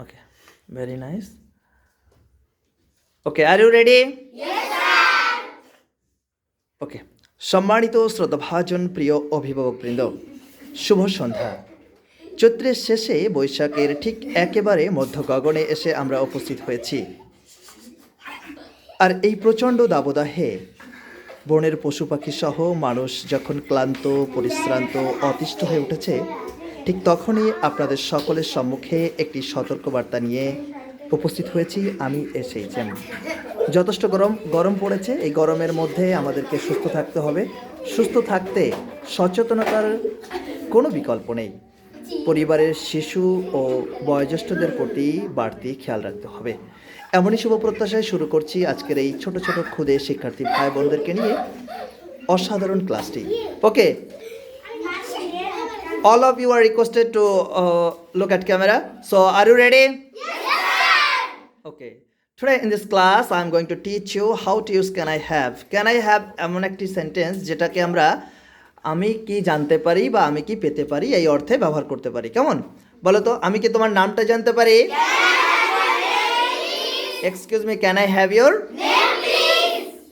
Okay, very nice. Okay, are you ready? ওকে সম্মানিত শ্রদ্ধাভাজন প্রিয় অভিভাবকবৃন্দ শুভ সন্ধ্যা। চৈত্রের শেষে বৈশাখের ঠিক একেবারে মধ্য গগনে এসে আমরা উপস্থিত হয়েছি। আর এই প্রচণ্ড দাবদাহে বনের পশু পাখি সহ মানুষ যখন ক্লান্ত পরিশ্রান্ত অতিষ্ঠ হয়ে উঠেছে ঠিক তখনই আপনাদের সকলের সম্মুখে একটি সতর্কবার্তা নিয়ে উপস্থিত হয়েছি আমি এসেইছেন যথেষ্ট গরম গরম পড়েছে। এই গরমের মধ্যে আমাদেরকে সুস্থ থাকতে হবে। সুস্থ থাকতে সচেতনতার কোনো বিকল্প নেই। পরিবারের শিশু ও বয়োজ্যেষ্ঠদের প্রতি বাড়তি খেয়াল রাখতে হবে। এমনই শুভ প্রত্যাশায় শুরু করছি আজকের এই ছোট ছোট ক্ষুদে শিক্ষার্থী ভাই বোনদেরকে নিয়ে অসাধারণ ক্লাসটি। ওকে all of you are requested to uh, look at camera so are you ready Yes, sir. okay today in this class i'm going to teach you how to use can i have can i have এমন একটি sentence যেটাকে আমরা আমি কি জানতে পারি বা আমি কি পেতে পারি এই অর্থে ব্যবহার করতে পারি কেমন বলো তো আমি কি তোমার নামটা জানতে পারি excuse me can I have your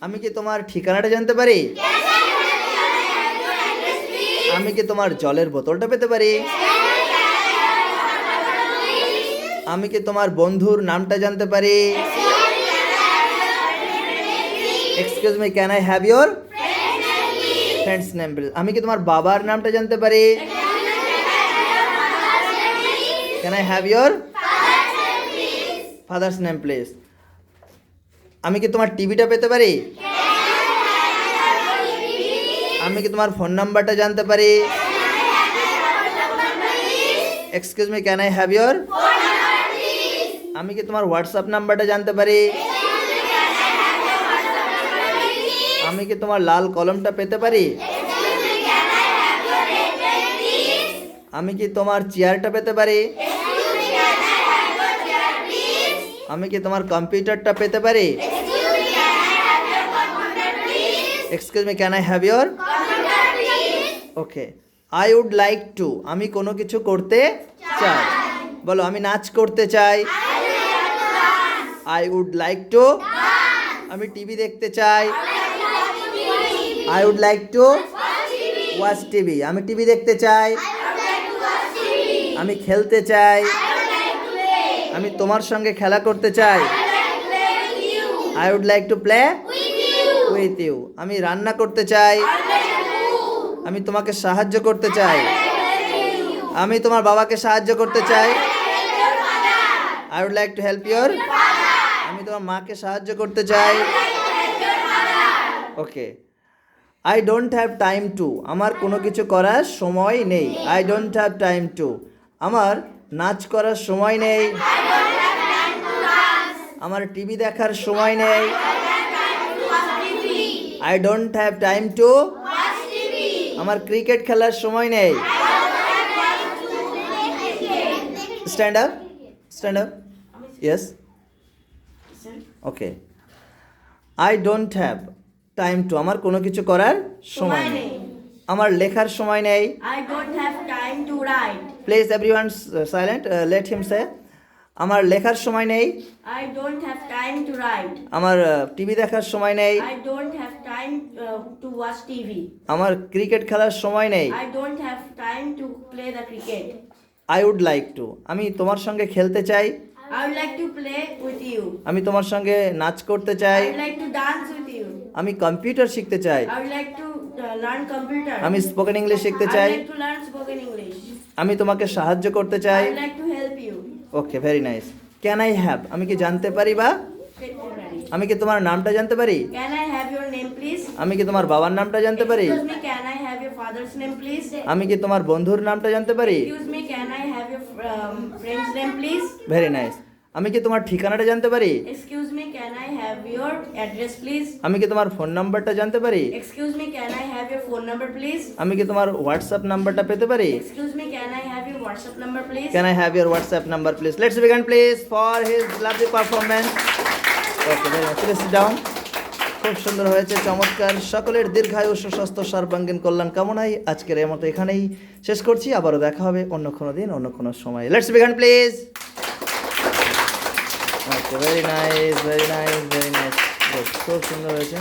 আমি কি তোমার ঠিকানাটা জানতে পারি আমি কি তোমার জলের বোতলটা পেতে পারি? আমি কি তোমার বন্ধুর নামটা জানতে পারি? Excuse me can I have your friend's name আমি কি তোমার বাবার নামটা জানতে পারি? Can I have your father's name please আমি কি তোমার টিভিটা পেতে পারি? আমি কি তোমার ফোন নাম্বারটা জানতে পারি excuse me can I have your আমি কি তোমার হোয়াটসঅ্যাপ নাম্বারটা জানতে পারি আমি কি তোমার লাল কলমটা পেতে পারি আমি কি তোমার চেয়ারটা পেতে পারি আমি কি তোমার কম্পিউটারটা পেতে পারি excuse me can I have your okay I would like to আমি কোনো কিছু করতে চাই। বলো, আমি নাচ করতে চাই। আই উড লাইক টু আমি টিভি দেখতে চাই। I would like to watch TV আমি টিভি দেখতে চাই। আমি খেলতে চাই। আমি তোমার সঙ্গে খেলা করতে চাই। I would like to play with you আমি রান্না করতে চাই। আমি তোমাকে সাহায্য করতে চাই। আমি তোমার বাবাকে সাহায্য করতে চাই। I would like to help your আমি তোমার মাকে সাহায্য করতে চাই। Okay I don't have time to আমার কোনো কিছু করার সময় নেই। I don't have time to আমার নাচ করার সময় নেই। আমার টিভি দেখার সময় নেই। I don't have time to আমার ক্রিকেট খেলার সময় নেই। Stand up stand up yes okay I don't have time to আমার কোনো কিছু করার সময় নেই। আমার লেখার সময় নেই। I don't have time to write. Please everyone silent let him say আমার লেখার সময় নেই। I don't have time to write. আমার টিভি দেখার সময় নেই। I don't have আমার ক্রিকেট খেলার সময় নেই। আই উড লাইক টু আমি তোমার সঙ্গে খেলতে চাই। আমি তোমার সঙ্গে নাচ করতে চাই। আমি কম্পিউটার শিখতে চাই। আমি স্পোকেন ইংলিশ শিখতে চাই। আমি তোমাকে সাহায্য করতে চাই। Okay very nice can I have আমি কি জানতে পারি বা? আমি কি তোমার নামটা জানতে পারি? Have your name, please? আমি কি তোমার বাবার নামটা জানতে পারি Excuse me, can I have your father's name, please? আমি কি তোমার বন্ধুর নামটা জানতে পারি Excuse me, can I have your um, friend's name, please? Very nice আমি কি তোমার ঠিকানাটা জানতে পারি Excuse me, can I have your address, please? আমি কি তোমার ফোন নাম্বারটা জানতে পারি Excuse me, can I have your phone number, please? আমি কি তোমার হোয়াটসঅ্যাপ নাম্বারটা পেতে পারি Excuse me, can I have your WhatsApp number, please? Can I have your WhatsApp number, please? Let's begin, please, for his lovely performance. Okay, very much. Please sit down. খুব সুন্দর হয়েছে, চমৎকার। সকলের দীর্ঘায়ু সুস্বাস্থ্য, সর্বাঙ্গীন কল্যাণ কামনাই আজকের এই মতো এখানেই শেষ করছি। আবারও দেখা হবে অন্য কোনো দিন, অন্য কোনো সময়। Let's begin please very nice very nice very nice খুব সুন্দর হয়েছে।